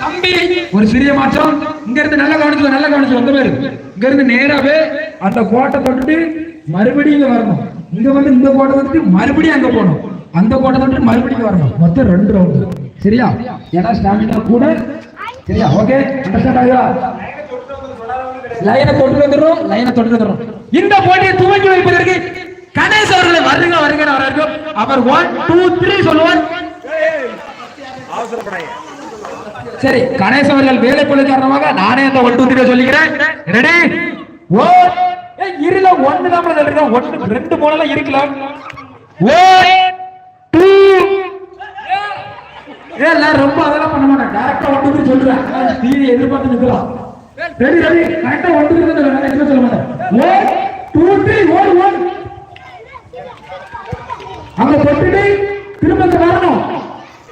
தம்பி ஒரு சிறிய மாற்றம். இங்க இருந்து நல்ல கவனிச்சு நல்ல கவனிச்சு வந்த பேரு இங்க இருந்து நேராவே அந்த கோட்டை தொட்டுட்டு மறுபடியும் இங்க வரணும். இங்க வந்து இந்த கோட்டை தொட்டு மறுபடியும் அங்க போகணும். அந்த கோட்டை தொட்டு மறுபடியும் வரணும். மொத்தம் ரெண்டு ரவுண்டு சரியா? ஏன்னா ஸ்டாமினா கூட. சரியா? ஓகே அண்டர்ஸ்டாண்ட் ஆகுதா? லைனை தொட்டு வந்துடும் லைனை தொட்டு வந்துடும் இந்த போட்டியை துவங்கி வைப்பதற்கு கணேஷ் அவர்களை வருங்க வருங்க வரவேற்கும் அவர் ஒன் டூ த்ரீ சொல்லுவார். சரி கணேஷ் அவர்கள் வேலை பொழுது காரணமாக நானே அந்த ஒன் டூ த்ரீ சொல்லிக்கிறேன். ரெடி ஓ இருல ஒன்னு தான் சொல்லிருக்கேன் ஒன்னு ரெண்டு மூணு இருக்கலாம். ஓ டூ இல்ல ரொம்ப அதெல்லாம் பண்ண மாட்டேன் டேரக்டா ஒன் டூ த்ரீ சொல்றேன் டிவி எதிர்பார்த்து நிக்கலாம். ரெடி ரெடி கரெக்டா ஒன் டூ த்ரீ சொல்லுவேன் சொல்ல மாட்டேன் ஓ டூ த்ரீ ஓடு ஒன் அங்க தொட்டுட்டு திரும்ப இங்க வரணும்.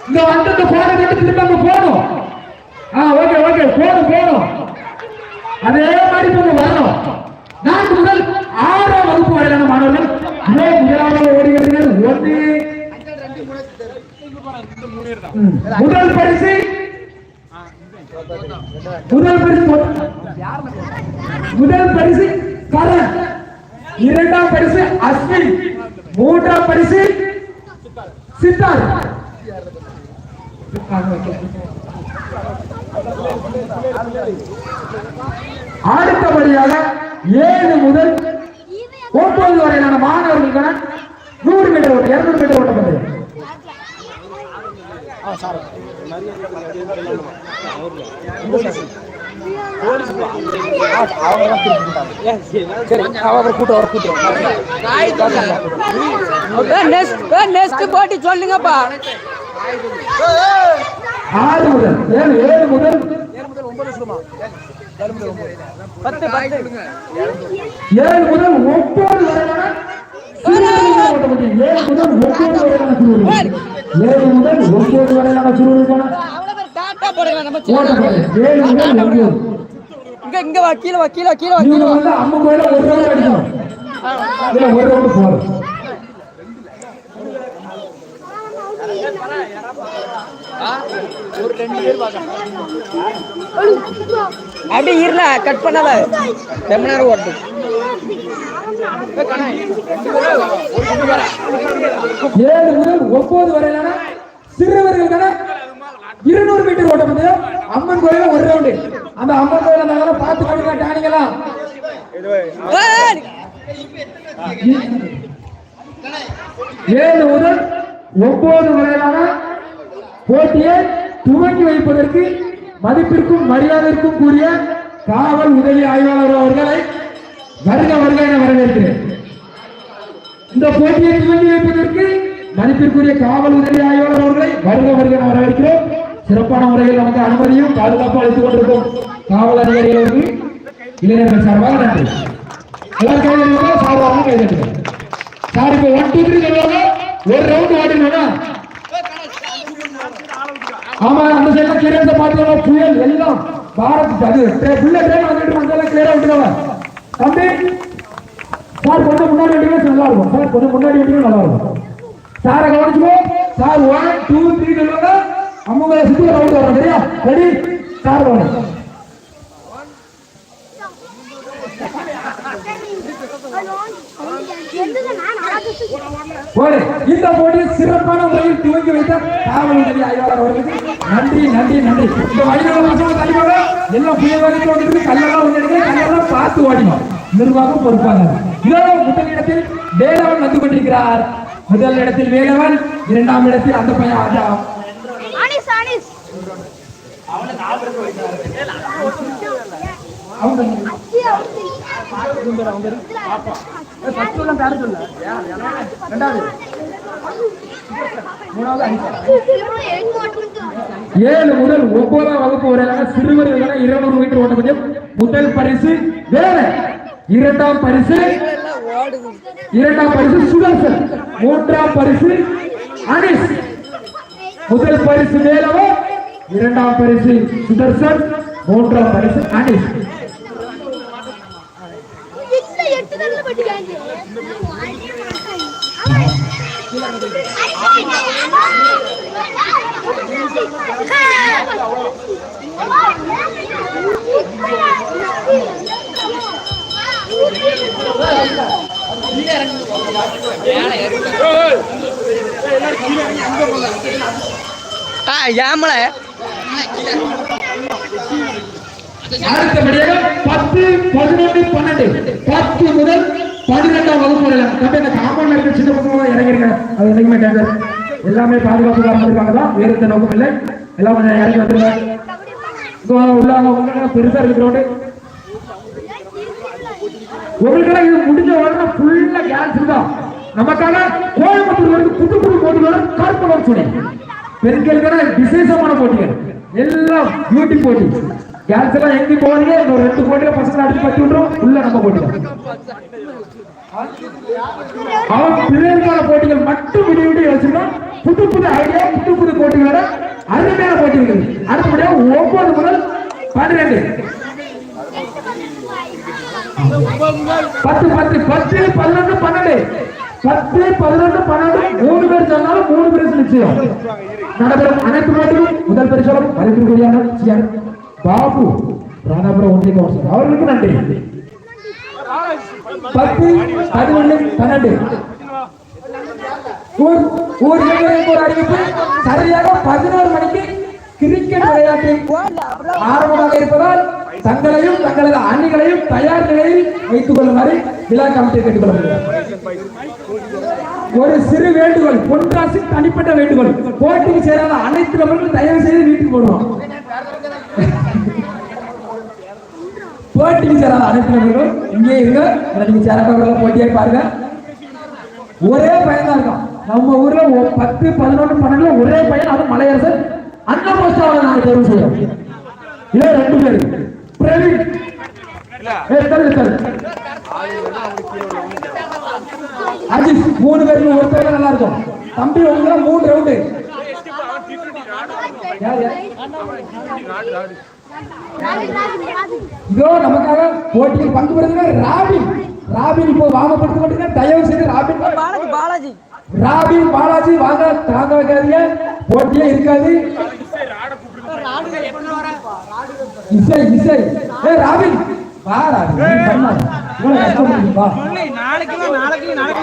இங்க வந்து இந்த போன கட்டு திரும்ப அங்க போகணும். ஆ ஓகே ஓகே போகணும் போகணும். அதே மாதிரி இப்ப இங்க வரணும். நான்கு முதல் ஆறாம் வகுப்பு வரையிலான மாணவர்கள் இதே முதலாவது ஓடுகிறீர்கள் ஒன்று. முதல் பரிசு. முதல் பரிசு. முதல் பரிசு கரண் இரண்டாம் பரிசு அஸ்வின் மூன்றாம் பரிசு சித்தார் அடுத்தபடியாக ஏழு முதல் ஒன்பது வரையிலான மாணவர்களுக்கான நூறு மீட்டர் ஓட்டம் இருநூறு மீட்டர் ஓட்டம் பந்தயம் நெக்ஸ்ட் போட்டி சொல்லுங்கப்பா ஆறு முதல் ஏழு ஏழு முதல் ஏழு முதல் ஒன்பது வரையிலான சிறுவர்கள் ஓட்டம் பந்தயம். ஏழு முதல் ஒன்பது வரையிலான சிறுவர்கள் ஏழு முதல் ஒன்பது வரையிலான சிறுவர்களுக்கான அவ்வளவு பேர் டாட்டா போடுங்க. நம்ம இங்க இங்க வா கீழே வா கீழே கீழே வா, கீழே. வந்து அம்மா கோயில ஒரு ரவுண்ட் அடிக்கணும் இல்ல ஒரு ரவுண்ட் போதும் அப்படியே இருல கட் பண்ணாத. ரொம்ப நேரம் ஓட்டு. ஏழு முதல் ஒன்பது வரையிலான சிறுவர்களுக்கான இருநூறு மீட்டர் ஓட்டம் வந்து அம்மன் கோயில ஒரு ரவுண்டு அந்த அம்மன் கோயில அந்த பார்த்து கொடுங்க டானிங்கெல்லாம் ஏழு முதல் ஒன்பது வரையிலான போட்டியை துவங்கி வைப்பதற்கு மதிப்பிற்கும் மரியாதைக்கும் கூறிய காவல் உதவி ஆய்வாளர் அவர்களை வருக வருக என வரவேற்கிறேன். இந்த போட்டியை துவங்கி வைப்பதற்கு மதிப்பிற்குரிய காவல் உதவி ஆய்வாளர் அவர்களை வருக வருக என வரவேற்கிறோம். சிறப்பான முறையில் நமக்கு அனுமதியும் பாதுகாப்பு அளித்துக் கொண்டிருக்கும் காவல் அதிகாரிகளுக்கு இளைஞர்கள் சார்பாக நன்றி. எல்லாரும் கைதட்டுங்க சார்பாக கைதட்டுங்க சார் இப்போ ஒன் டூ த்ரீ சொல்லுவாங்க. ஒரு ரவுண்ட் ஆடினா ஆமா அந்த சைடுல கிளியரன்ஸ் பாத்துக்கலாம் புயல் எல்லாம் பாரத் அது புள்ள ட்ரெயின் வந்துட்டு வந்தாலும் கிளியரா விட்டுருவா தம்பி சார் கொஞ்சம் முன்னாடி நல்லா இருக்கும். சார் கொஞ்சம் முன்னாடி நல்லா இருக்கும். சாரை கவனிச்சுக்கோ. சார் ஒன் டூ த்ரீ சொல்லுவாங்க. அம்மாவை சுத்தி ரவுண்ட் வரணும் சரியா? ரெடி சார் வரணும் இந்த போட்டி சிறப்பான முறையில் துவங்கி வைத்த காவல் உதவி ஆய்வாளர் அவர்களுக்கு நன்றி நன்றி நன்றி. இந்த வழிநடை எல்லாம் புயல் வரைக்கும் கல்லெல்லாம் ஒன்று கல்லெல்லாம் பார்த்து ஓடினோம் நிர்வாகம் பொறுப்பாங்க இதோ முதல் இடத்தில் வேலவன் வந்து கொண்டிருக்கிறார். முதல் இடத்தில் வேலவன் இரண்டாம் இடத்தில் அந்த பையன் ஆஜா அனிஸ் அனிஸ் அவங்க அச்சி அவரு ரெண்டாவது மூணாவது அனிஷா எங்க ஓட்டு ஏழு முதல் ஒன்பதாம் வகுப்பு வரையிலான சிறுவர்களுக்கான இருநூறு மீட்டர் ஓட்ட பந்தயம் முதல் பரிசு வேற. இரண்டாம் பரிசு இரண்டாம் பரிசு சுதர்சன். மூன்றாம் பரிசு அனிஸ். முதல் பரிசு வேலவோ இரண்டாம் பரிசு சுதர்சன் மூன்றாம் பரிசு அனிஸ் இல்ல எட்டு செல்லு பட்டி காஞ்சி ஆ ஏமல அடுத்தபடியாக பத்து பதினொன்று பன்னெண்டு. பத்து முதல் பன்னிரெண்டாம் வகுப்பு வரையிலும் தம்பி இந்த காம்பவுண்ட்ல இருக்க சின்ன பசங்க இறங்கிருங்க அது என்னைக்குமே டேஞ்சர் எல்லாமே பாதுகாப்பு காரணத்துக்காக தான். வேறு எந்த நோக்கம் இல்லை. எல்லாம் கொஞ்சம் இறங்கி வந்துருங்க. இப்போ உள்ள பெருசா இருக்கு ரோடு உங்களுக்கெல்லாம் இது முடிஞ்ச உடனே ஃபுல்லா கேன்சல் தான் நமக்காக கோயம்புத்தூர் வரைக்கும் புது புது போட்டிகளோட கருப்பவர் சொன்னி பெண்களுக்கான விசேஷமான போட்டிகள். எல்லாம் பியூட்டி போட்டி. கேர்ள்ஸ் எல்லாம் எங்க போறீங்க? இந்த ஒரு ரெண்டு போட்டியில பசங்க அடிச்சு பத்தி விட்டுரும். உள்ள நம்ம போட்டிகள் அவன் பிள்ளைகளுக்கான போட்டிகள் மட்டும் விடிய விடிய வச்சிருக்கோம் புது புது ஐடியா புது புது போட்டிகளோட அருமையான போட்டிகள் அடுத்தபடியாக ஒன்பது முதல் பன்னிரண்டு. பத்து பத்து பத்து பன்னெண்டு பன்னெண்டு. பத்து பதினொன்று பன்னெண்டு மூணு பேர் சொன்னாலும் மூணு பேர் நிச்சயம் நடைபெறும் அனைத்து நாட்டிலும் முதல் பரிசோலம் மதிப்பிற்குரியான சிஆர் பாபு ராணாபுரம் ஒன்றிய கவுன்சிலர். அவர்களுக்கு நன்றி. பத்து பதினொன்று பன்னெண்டு. ஊர் ஊர் ஒரு அறிவிப்பு சரியாக பதினோரு மணிக்கு கிரிக்கெட் விளையாட்டில் ஆரம்பமாக இருப்பதால் தங்களையும் தங்களது அணிகளையும் தயார் நிலையில் வைத்துக் கொள்ளுமாறு விழா கமிட்டி கேட்டுக்கொள்ளப்படுகிறார் ஒரு சிறு வேண்டுகோள் பொன்ராசி தனிப்பட்ட வேண்டுகோள். போட்டிக்கு சேராத அனைத்து நபர்களும் தயவு செய்து வீட்டுக்கு போடுவோம். போட்டிக்கு சேராத அனைத்து நபர்களும் இங்கே இருங்க. நீங்க சேரப்பவர்கள் போட்டியை பாருங்க. ஒரே பையன் தான் இருக்கான். நம்ம ஊர்ல பத்து பதினொன்று பன்னெண்டுல ஒரே பையன் அது மலையரசன். அண்ணா மோஸ்டாவை நாங்க தேர்வு செய்யறோம். இதே ரெண்டு பேர். பிரவீன். அஜித் மூணு பேருக்கு ஒரு பேர் நல்லா இருக்கும். தம்பி உங்க மூணு ரவுண்டு இதோ நமக்காக போட்டியில் பங்கு பெறுகிற ராபின். ராபின் இப்போ வாங்கப்படுத்திக் கொண்டிருக்க தயவு செய்து ராபின். பாலாஜி பாலாஜி. ராபின் பாலாஜி வாங்க தாங்க வைக்காதீங்க. போட்டியே இருக்காது. இசை இசை. ஏ ராபின் வா ராபின்.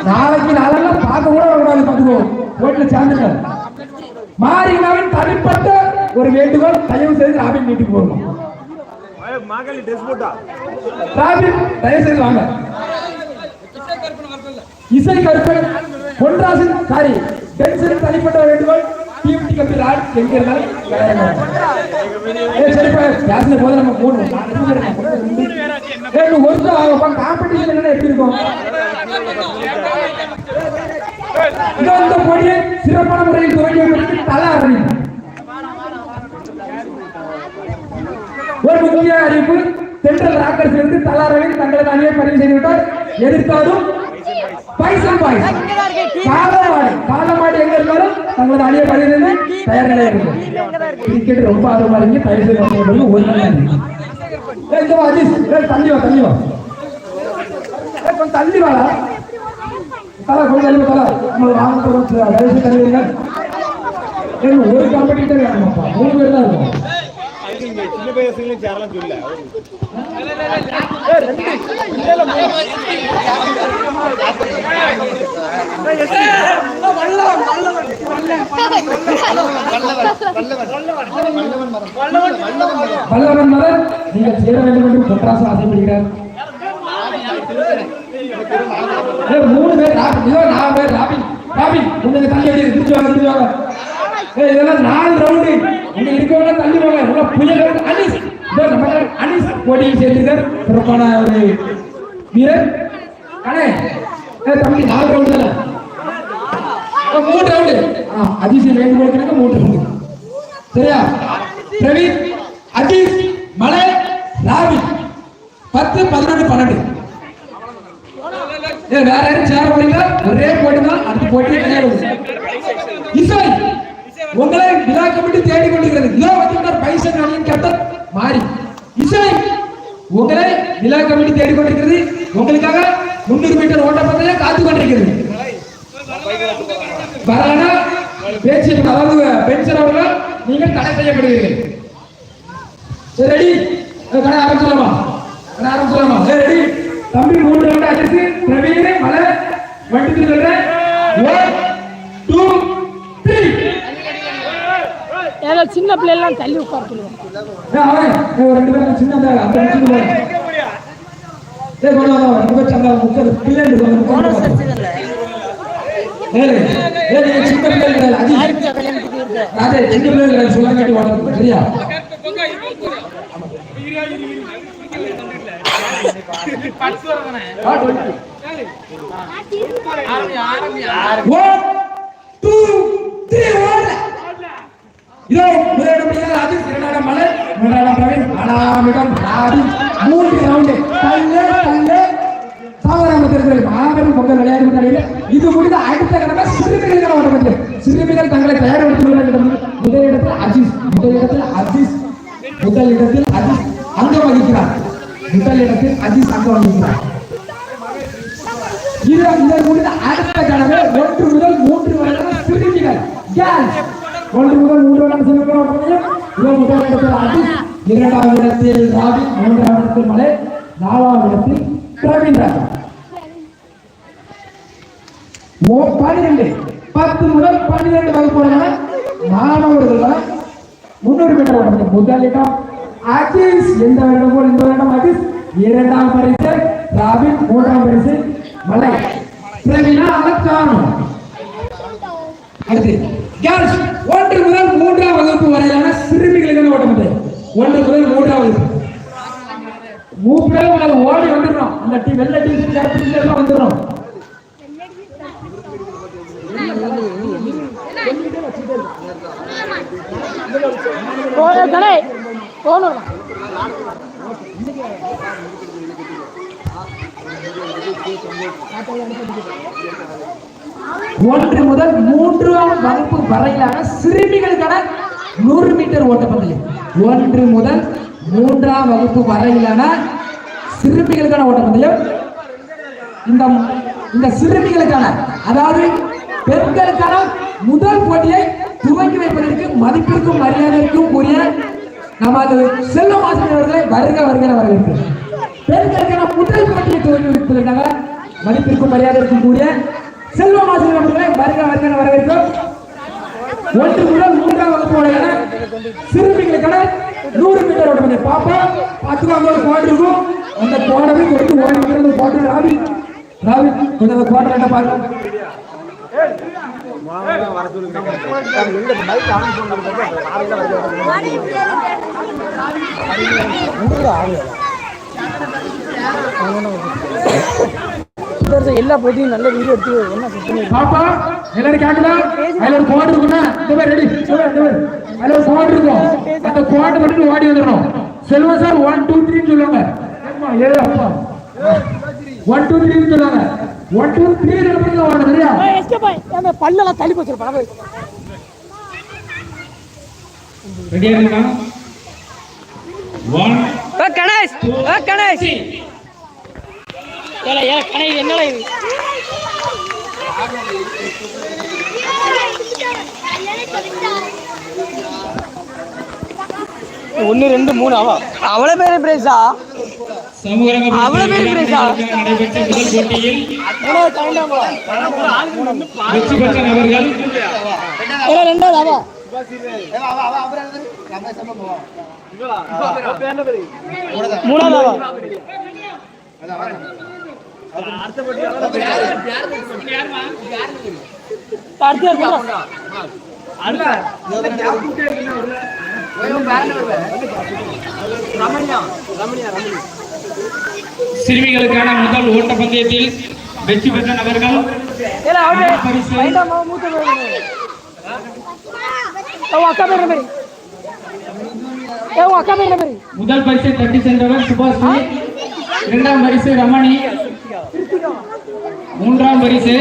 நாளைக்கு நாளெல்லாம் பார்க்க கூட கூடாது பார்த்துக்கோ. போட்டில் சேர்ந்துங்க மாரினாவின் தனிப்பட்ட ஒரு வேண்டுகோள் தயவு செய்து ராபின் வீட்டுக்கு போகணும் மகளி ட்ரெஸ் போட்டா? ராபின் தயவு செய்து வாங்க. இசை கருப்பன் பொன்ராசன் சாரி டென்சன் தனிப்பட்ட வேண்டுகோள் டிஎம்டி கம்பி ராட் எங்க இருந்தாலும் சரிப்பா கிளாஸ்ல போது நம்ம போடுவோம். ஒரு நாள் ஆகும் காம்படிஷன் என்ன எப்படி இருக்கும்? இந்த போட்டியை சிறப்பான முறையில் துவங்கி தலா அறிவிப்பு ஒரு முக்கிய அறிவிப்பு சென்ட்ரல் ராக்கர்ஸ் இருந்து தலாரவில் தங்களது அணியை பதிவு செய்து விட்டார் எதிர்த்தாலும் பைசல் பாய்ஸ் காலமாடு காலமாடு எங்க இருந்தாலும் தங்களது அணியை பதிவு செய்து தயார் நிலையில் இருக்கும். கிரிக்கெட் ரொம்ப ஆர்வமா இருக்கு. தயவு செய்து ஒரு. ஏய், இங்க வா அஜீஸ் ஏய், தள்ளி வா தள்ளி வா. ஏய், கொஞ்சம் தள்ளி வாடா. தலா கொஞ்சம் தள்ளி நம்ம வாங்க போறோம் தயவு செய்து தள்ளி வைங்க ஒரு காம்படிட்டர் வேணுமாப்பா? மூணு பேர் தான் இருக்கும். பையன் சேரலாம் சொல்ல வல்லவன் மதன் நீங்கள் சேர வேண்டும் என்று ஆசைப்படுகிறார். மூணு பேர் நாலு பேர் ராபின் ராபின் உங்களுக்கு தள்ளி திருச்சி வாங்க திருச்சி வாங்க. ஏய், இதெல்லாம் நாலு ரவுண்டு இங்க இருக்கவங்க தள்ளி வாங்க உள்ள புயல் வருது. நம்ம அனீஸ் போட்டியில் சேர்ந்திருக்கார். சிறப்பான ஒரு வீரர். அண்ணே தம்பி நாலு ரவுண்டு தானே? மூணு ரவுண்டு அதிசயம் வேண்டுகோளுக்கு மூணு ரவுண்டு சரியா? பிரவீன் அஜீஸ் மலை ராவி. பத்து பதினொன்று பன்னெண்டு. ஏ, வேற யாரும் சேர போறீங்க ஒரே போட்டி தான். அடுத்த போட்டியே கிடையாது. உங்களை விழா கமிட்டி தேடி கொண்டிருக்கிறது. இதோ வந்திருந்தார் பைசன் அணியின் கேப்டன் மாறி. இசை உங்களை விழா கமிட்டி தேடி கொண்டிருக்கிறது. உங்களுக்காக முன்னூறு மீட்டர் ஓட்டப்பந்தயம் காத்து கொண்டிருக்கிறது. வரலனா பேச்சு அதாவது பென்சர் அவர்கள் நீங்கள் தடை செய்யப்படுவீர்கள். சரி ரெடி கடை ஆரம்பிச்சலாமா கடை ஆரம்பிச்சலாமா சரி ரெடி தம்பி மூன்று ரவுண்ட் அடிச்சு பிரவீன் மலை வண்டி சொல்றேன். ஒன் டூ ஏதோ சின்ன பிள்ளைலாம் தள்ளி உட்கார. சரியா? டூ த்ரீ ஓட இதோ முதலிடம் பிடிக்காத அஜித் இரண்டாயிரம் மலை மூன்றாயிரம் பிரவீன் நாலாமிடம் ராபி மூன்று ரவுண்டு தள்ளு தள்ளு சாவராம திருத்தல் மாபெரும் பொங்கல் விளையாடும் முன்னாடியில் இது முடிந்த அடுத்த கடமை சிறுமிகள் ஓட்டப்பட்டு சிறுமிகள் தங்களை தயார்படுத்திக் கொள்ள வேண்டும் முதலிடத்தில் அஜிஸ் முதலிடத்தில் அஜிஸ் முதலிடத்தில் அஜிஸ் அங்கம் வகிக்கிறார். முதலிடத்தில் அஜிஸ் அங்கம் வகிக்கிறார் இது இதை முடிந்த அடுத்த கடமை ஒன்று முதல் மூன்று வரையான சிறுமிகள் கேர்ள்ஸ் ஒன்று முதல் மூன்று வரையான சிறுமிகள் ஓட்டப்பந்தயம் இதோ முதல் இரண்டாம் இடத்தில் ராபி மூன்றாம் இடத்தில் மலை நாலாம் இடத்தில் பிரவீன் ராஜா ஓ பத்து முதல் பன்னிரெண்டு வகுப்புகளான மாணவர்கள் முன்னூறு மீட்டர் ஓட்டப்பந்தயம் முதல் இடம் எந்த வருடம் போல் இந்த வருடம் அகிஸ் இரண்டாம் பரிசு ராபின் மூன்றாம் பரிசு மலை. பிரவீனா அலக்கானம் அடுத்து கேர்ள்ஸ் ஒன்று முதல் மூன்றாம் வகுப்பு வரையிலான சிறுமிகளுக்கான ஓட்டப்பந்தயம் ஒன்று மூன்றாம் வகுப்பு மூப்பரே உங்களை ஓடி வந்துடுறோம். அந்த டீ வெள்ளை டீ கருப்பு டீ எல்லாம் வந்துடுறோம். ஒன்று முதல் மூன்றாம் வகுப்பு வரையிலான சிறுமிகளுக்கான நூறு மீட்டர் ஓட்டப்பந்தயம் ஒன்று முதல் மூன்றாம் வகுப்பு வரையிலான சிறுமிகளுக்கான ஓட்டப்பந்தயம் இந்த இந்த சிறுமிகளுக்கான அதாவது பெண்களுக்கான முதல் போட்டியை துவங்கி வைப்பதற்கு மதிப்பிற்கும் மரியாதைக்கும் உரிய நமது செல்வம் ஆசிரியர்களை வருக வருகிற வரவேற்பு. பெண்களுக்கான முதல் போட்டியை துவங்கி வைப்பதற்காக மதிப்பிற்கும் மரியாதைக்கும் கூடிய செல்வம் ஆசிரியர் அவர்களை வருக வருகிற வரவேற்கும் ஒன்று முதல் மூன்றாம் வகுப்பு வரையான சிறுமிகளுக்கான நூறு மீட்டர் ஓட்டப்பந்தயம் பாப்பா பார்த்துக்கோ ஒரு கோடு இருக்கும். அந்த கோடவை கொடுத்து ஓடி இருக்கிறது கோட்டை ராவி ராவி கொஞ்சம் அந்த கோட்டை ரெண்ட பாருங்க எல்லா போட்டியும் நல்ல வீடியோ எடுத்து என்ன பாப்பா எல்லாரும் கேட்கல அதுல ஒரு கோடு இருக்குன்னா இந்த மாதிரி ரெடி இந்த மாதிரி அதுல ஒரு கோடு இருக்கும். அந்த கோட்டை மட்டும் ஓடி வந்துடணும். சார் ஒன் டூ த்ரீன்னு சொல்லுவாங்க. அப்பா. ஒன் டூ த்ரீன்னு சொல்லுவாங்க. ஒன் டூ த்ரீ அந்த பல்லெல்லாம் தள்ளி போச்சிருப்பாங்க ரெடியா இருக்கா ஒன் கணேஷ் கணேஷ். ஏல ஏல கணேஷ் என்னடா இது? ஒன்னு ரெண்டு மூணு அவ. அவ்வளவு பேர் பிரைஸா அவ்வளவு பேர் பிரைஸா மூணாவது ரெண்டாவது அவ. அவ? சிறுமிகளுக்கான முதல் ஓட்டப்பந்தயத்தில் வெற்றி பெற்ற நபர்கள். முதல் பரிசை தட்டி சென்றவர் சுபாஷ் இரண்டாம் பரிசு ரமணி. மூன்றாம் பரிசு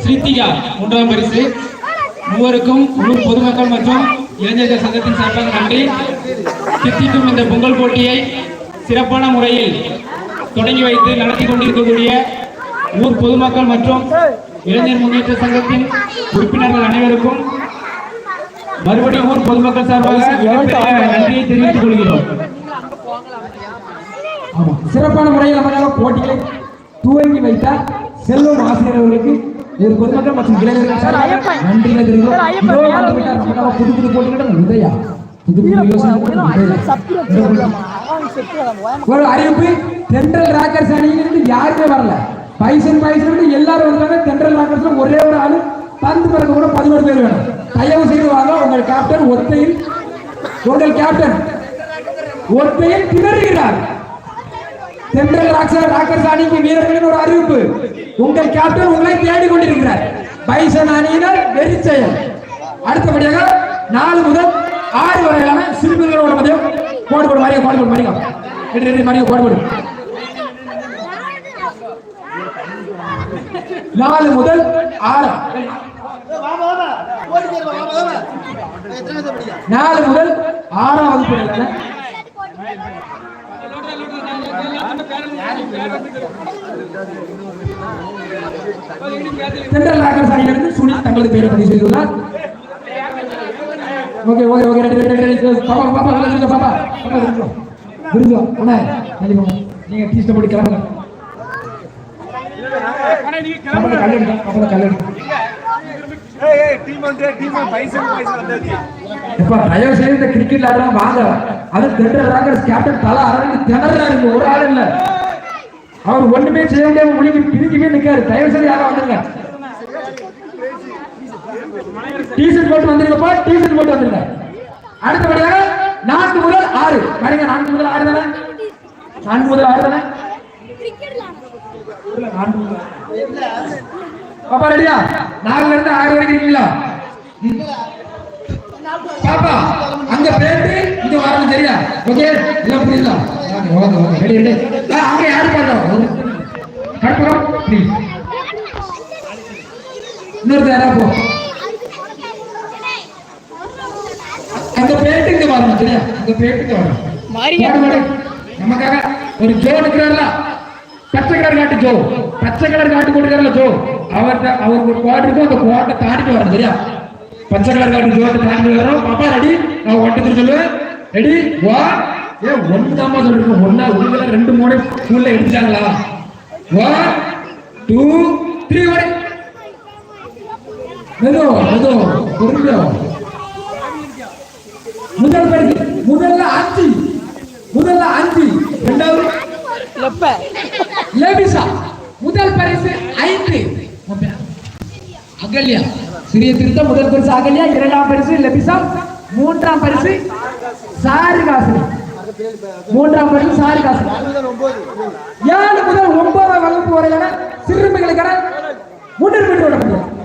ஸ்ரீதிகா மூன்றாம் பரிசு மூவருக்கும் உள்ளூர் பொதுமக்கள் மற்றும் இளைஞர்கள் சங்கத்தின் சார்பாக நன்றி. சித்திக்கும் இந்த பொங்கல் போட்டியை சிறப்பான முறையில் தொடங்கி வைத்து நடத்தி கொண்டிருக்கக்கூடிய ஊர் பொதுமக்கள் மற்றும் இளைஞர் முன்னேற்ற சங்கத்தின் உறுப்பினர்கள் அனைவருக்கும் மறுபடியும் ஊர் பொதுமக்கள் சார்பாக மிகப்பெரிய நன்றியை தெரிவித்துக் கொள்கிறோம். ஆமா சிறப்பான முறையில் நமக்காக போட்டிகளை துவங்கி வைத்தார். செல்வம் ஆசிரியர் அவர்களுக்கு ஒரு பொதுமக்கள் மற்றும் இளைஞர்கள் சார்பாக நன்றிகளை தெரிவிக்கிறோம். இதோ புது புது போட்டிகளிடம் உதயா புது புது உதயா. ஒரு அறிவிப்பு தென்றல் ராக்கர்ஸ் அணியிலிருந்து யாருமே வரல. பைசன் பைசன் எல்லாரும் வந்தாங்க தென்றல் ராக்கர்ஸ்ல ஒரே ஒரு ஆளு பந்து பிறகு கூட பதினோரு பேர் வேணும். தயவு செய்து வாங்க உங்கள் கேப்டன் ஒத்தையில் உங்கள் கேப்டன் ஒத்தையில் திணறுகிறார். சென்ட்ரல் ராக்சர் ராக்கர்ஸ் அணிக்கு வீரர்களின் ஒரு அறிவிப்பு. உங்கள் கேப்டன் உங்களை தேடிக் கொண்டிருக்கிறார். பைசன் அணியினர் வெறிச்செயல். அடுத்தபடியாக நாலு முதல் ஆறு வரையிலான சிறுமிகளோட மதியம். கோடு போடு மாறிய கோடு போடு மாறிய ரெண்டு ரெண்டு மாறிய நாலு முதல் ஆறு. நாலு முதல் ஆறாம் வகுப்பு வரையிலான சென்ட்ரல் ராக்கர்ஸ் அணியிலிருந்து சுனில் தங்களது பெயரை பதிவு செய்துள்ளார். Okay okay okay ready ready ready பாப்பா பாப்பா வெளில இருங்க பாப்பா. பாப்பா இருங்க இருங்க அண்ணா தள்ளி போங்க. நீங்க டீஸ்ட் போட்டு கிளம்புங்க. எடுங்க ஏய் ஏய் டீம் வந்து டீம் பைசன் பைசன் வந்தாச்சு. எப்பா தயவு செய்து இந்த கிரிக்கெட் ஆடுறா வாங்க அது ராக்கர்ஸ் கேப்டன் தலா அரவிந்த் திணறாரு ஒரு ஆள் இல்ல. அவர் ஒண்ணுமே செய்ய முடியாம முடிஞ்சு பிரிக்கவே நிக்காரு. தயவு செய்து யாரும் வந்துருங்க. டிஷர்ட் போட்டு வந்துருங்கப்பா டிஷர்ட் போட்டு வந்துருங்க. அடுத்தபடியாக நான்கு முதல் ஆறு. பாருங்க நான்கு முதல் ஆறு தானே? நான்கு முதல் ஆறு தானே? நான்கு முதல் பாப்பா ரெடியா நாலுல இருந்து ஆறு வரைக்கும் இருக்கீங்களா. பாப்பா அங்க பேட்டு இங்க வரணும் சரியா? ஓகே? எல்லாம் புரியுதா? Okay okay ready ready. அங்க யாரு பாருங்க கற்பகம் ப்ளீஸ் இன்னொருத்தர் யாரா போ? அந்த பேட்டு இங்க வரணும் சரியா? அந்த பேட்டு இங்க வரணும். நமக்காக ஒரு ஜோ இருக்கிறார்ல பச்சை கலர் காட்டு ஜோ. பச்சை கலர் காட்டு கொடுக்கறல ஜோ. அவர்கிட்ட அவருக்கு ஒரு கோட் இருக்கும். அந்த கோட்டை தாண்டிட்டு வரணும் சரியா? பச்சை கலர் காட்டு ஜோ தாண்டி வரோம் பாப்பா ரெடி நான் ஒட்டத்தில் சொல்லுவேன். ரெடி வா ஏ ஒன்னாமா சொல்லிருக்கோம். ஒன்னா உங்களை ரெண்டு மூணு ஸ்கூல்ல எடுத்துட்டாங்களா? ஒன் டூ த்ரீ ஒன் மெதோ மெதோ பொறுமையா. முதல் பரிசு முதல்ல அஞ்சு. முதல்ல அஞ்சு. இரண்டாவது லெப்ப. லேபிசா முதல் பரிசு ஐந்து. அகல்யா சிறிய திருத்தம் முதல் பரிசு அகல்யா இரண்டாம் பரிசு லெபிசா மூன்றாம் பரிசு சாரிகாசனி. மூன்றாம் பரிசு சாரிகாசனி. ஏழு முதல் ஒன்பதாம் வகுப்பு வரையான சிறுமிகளுக்கான முன்னுரிமை வழங்கப்படுகிறது